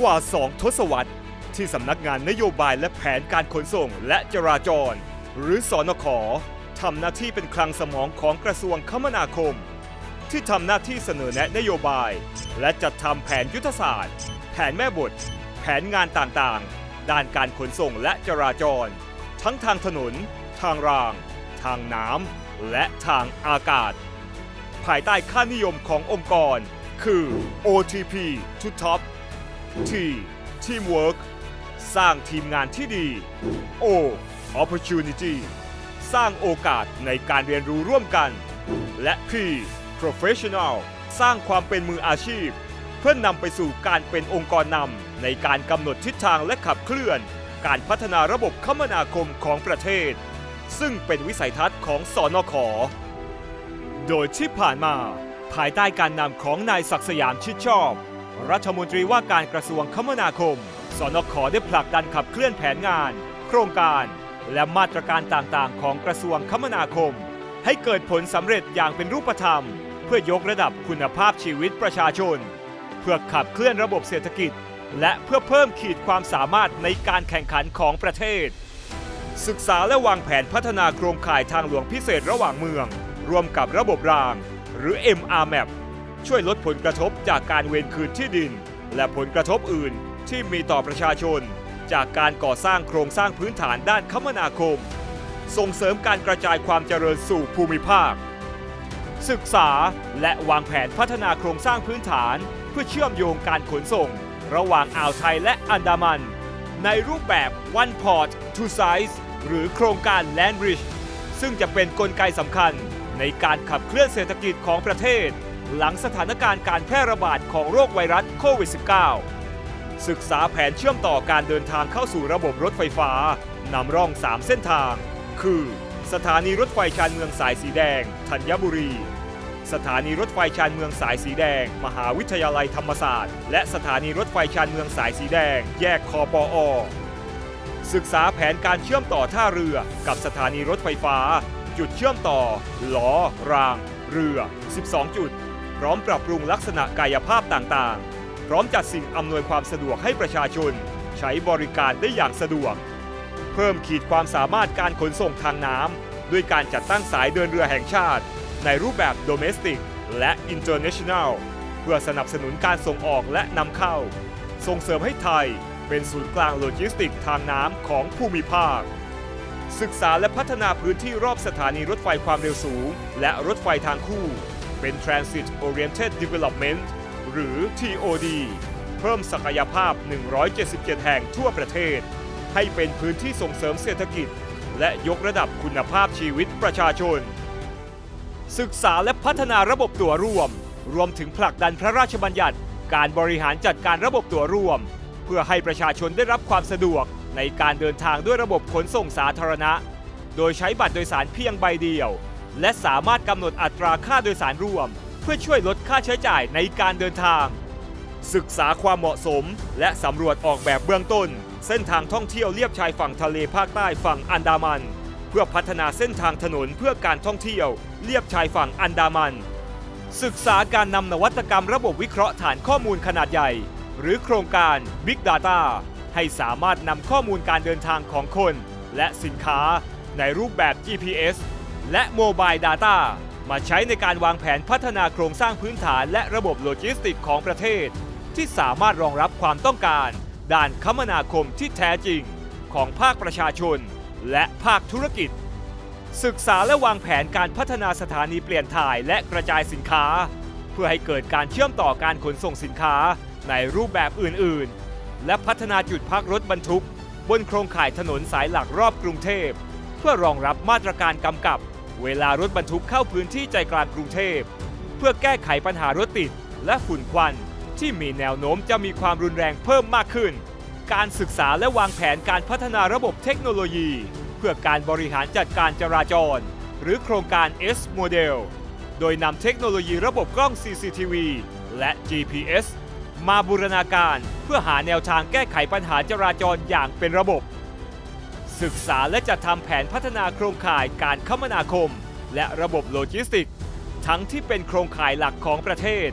กว่า 2 ทศวรรษ ที่สำนักงานนโยบายและแผนการขนส่งและจราจร หรือสอนขทำหน้าที่เป็นคลังสมองของกระทรวงคมนาคม ที่ทำหน้าที่เสนอแนะนโยบาย และจัดทำแผนยุทธศาสตร์ แผนแม่บท แผนงานต่างๆ ด้านการขนส่งและจราจร ทั้งทางถนน ทางราง ทางน้ำและทางอากาศ ภายใต้ค่านิยมขององค์กร คือ OTP to Top T Teamwork สร้างทีมงานที่ดี O Opportunity สร้างโอกาสในการเรียนรู้ร่วมกัน และ P Professional สร้างความเป็นมืออาชีพ เพื่อนนำไปสู่การเป็นองค์กรนำในการกำหนดทิศทางและขับเคลื่อน การพัฒนาระบบคมนาคมของประเทศ ซึ่งเป็นวิสัยทัศน์ของสอนขโดยที่ผ่านมา ภายใต้การนำของนายศักดิ์สยามชิดชอบ รัฐมนตรีว่าการกระทรวงคมนาคม สนขได้ผลักดันขับเคลื่อนแผนงาน โครงการ และมาตรการต่างๆ ของกระทรวงคมนาคม ให้เกิดผลสำเร็จอย่างเป็นรูปธรรม เพื่อยกระดับคุณภาพชีวิตประชาชน เพื่อขับเคลื่อนระบบเศรษฐกิจ และเพื่อเพิ่มขีดความสามารถในการแข่งขันของประเทศ ศึกษาและวางแผนพัฒนาโครงข่ายทางหลวงพิเศษระหว่างเมืองร่วมกับระบบราง หรือ MRMAP ช่วยลดผลกระทบจากการเวรคืนที่ดิน และผลกระทบอื่นที่มีต่อประชาชน จากการก่อสร้างโครงสร้างพื้นฐานด้านคมนาคม ส่งเสริมการกระจายความเจริญสู่ภูมิภาค ศึกษาและวางแผนพัฒนาโครงสร้างพื้นฐานเพื่อเชื่อมโยงการขนส่ง ระหว่างอ่าวไทยและอันดามัน ในรูปแบบ One Port Two Sides หรือโครงการ Land Bridge ซึ่งจะเป็นนกลไกสำคัญในการขับเคลื่อนเศรษฐกิจของประเทศ หลังสถานการณ์การแพร่ระบาดของโรคไวรัสโควิด -19 ศึกษาแผนเชื่อมต่อการเดินทางเข้าสู่ระบบรถไฟฟ้านำร่อง 3 เส้นทาง คือ สถานีรถไฟชานเมืองสายสีแดง ธัญบุรี สถานีรถไฟชานเมืองสายสีแดง มหาวิทยาลัยธรรมศาสตร์ และสถานีรถไฟชานเมืองสายสีแดง แยกคอปอ ศึกษาแผนการเชื่อมต่อท่าเรือกับสถานีรถไฟฟ้า จุดเชื่อมต่อล้อราง เรือ 12 จุด พร้อมปรับปรุงลักษณะกายภาพต่างๆ พร้อมจัดสิ่งอำนวยความสะดวกให้ประชาชน ใช้บริการได้อย่างสะดวก เพิ่มขีดความสามารถการขนส่งทางน้ำด้วยการจัดตั้งสายเดินเรือแห่งชาติ ในรูปแบบ domestic และ international เพื่อสนับสนุนการส่งออกและนำเข้า ส่งเสริมให้ไทยเป็นศูนย์กลางโลจิสติกทางน้ำของภูมิภาค ศึกษาและพัฒนาพื้นที่รอบสถานีรถไฟความเร็วสูง และรถไฟทางคู่ เป็น Transit Oriented Development หรือ TOD เพิ่มศักยภาพ 177 แห่งทั่วประเทศ ให้เป็นพื้นที่ส่งเสริมเศรษฐกิจ และยกระดับคุณภาพชีวิตประชาชน ศึกษาและพัฒนาระบบตัวร่วม รวมถึงผลักดันพระราชบัญญัติ การบริหารจัดการระบบตัวร่วม เพื่อให้ประชาชนได้รับความสะดวกในการเดินทางด้วยระบบขนส่งสาธารณะ โดยใช้บัตรโดยสารเพียงใบเดียว และสามารถกำหนดอัตราค่าโดยสารรวม เพื่อช่วยลดค่าใช้จ่ายในการเดินทาง ศึกษาความเหมาะสม และสำรวจออกแบบเบื้องต้น เส้นทางท่องเที่ยวเลียบชายฝั่งทะเลภาคใต้ฝั่งอันดามัน เพื่อพัฒนาเส้นทางถนนเพื่อการท่องเที่ยวเลียบชายฝั่งอันดามัน ศึกษาการนำนวัตกรรมระบบวิเคราะห์ฐานข้อมูลขนาดใหญ่ หรือโครงการ Big Data ให้สามารถนำข้อมูลการเดินทางของคน และสินค้าในรูปแบบ GPS และ Mobile Data มาใช้ในการวางแผนพัฒนาโครงสร้างพื้นฐานและระบบโลจิสติกของประเทศ ที่สามารถรองรับความต้องการ ด้านคมนาคมที่แท้จริง ของภาคประชาชน และภาคธุรกิจ ศึกษาและวางแผนการพัฒนาสถานีเปลี่ยนถ่ายและกระจายสินค้า เพื่อให้เกิดการเชื่อมต่อการขนส่งสินค้าในรูปแบบอื่น ๆ และพัฒนาจุดพักรถบรรทุก บนโครงข่ายถนนสายหลักรอบกรุงเทพ เพื่อรองรับมาตรการกำกับ เวลารถบรรทุกเข้าพื้นที่ใจกลางกรุงเทพ เพื่อแก้ไขปัญหารถติดและฝุ่นควันที่มีแนวโน้มจะมีความรุนแรงเพิ่มมากขึ้น การศึกษาและวางแผนการพัฒนาระบบเทคโนโลยี เพื่อการบริหารจัดการจราจร หรือโครงการ S Model โดยนำเทคโนโลยีระบบกล้อง CCTV และ GPS มาบูรณาการเพื่อหาแนวทางแก้ไขปัญหาจราจรอย่างเป็นระบบ ศึกษาและจัดทำแผนพัฒนาโครงข่ายการคมนาคม และระบบโลจิสติก ทั้งที่เป็นโครงข่ายหลักของประเทศ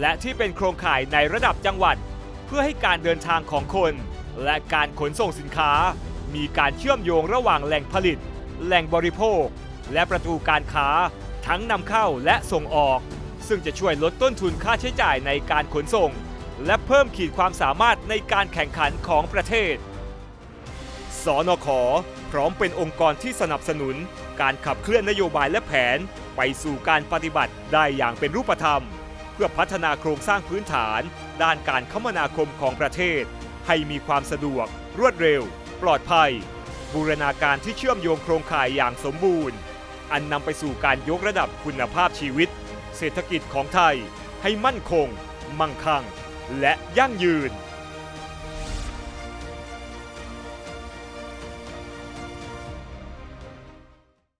และที่เป็นโครงข่ายในระดับจังหวัด เพื่อให้การเดินทางของคน และการขนส่งสินค้า มีการเชื่อมโยงระหว่างแหล่งผลิต แหล่งบริโภค และประตูการค้า ทั้งนำเข้าและส่งออก ซึ่งจะช่วยลดต้นทุนค่าใช้จ่ายในการขนส่ง และเพิ่มขีดความสามารถในการแข่งขันของประเทศ สนขพร้อมเป็นองค์กรที่สนับสนุน การขับเคลื่อนนโยบายและแผน ไปสู่การปฏิบัติได้อย่างเป็นรูปธรรม เพื่อพัฒนาโครงสร้างพื้นฐาน ด้านการคมนาคมของประเทศ ให้มีความสะดวก รวดเร็ว ปลอดภัย บูรณาการที่เชื่อมโยงโครงข่ายอย่างสมบูรณ์ อันนำไปสู่การยกระดับคุณภาพชีวิต เศรษฐกิจของไทย ให้มั่นคง มั่งคั่ง และยั่งยืน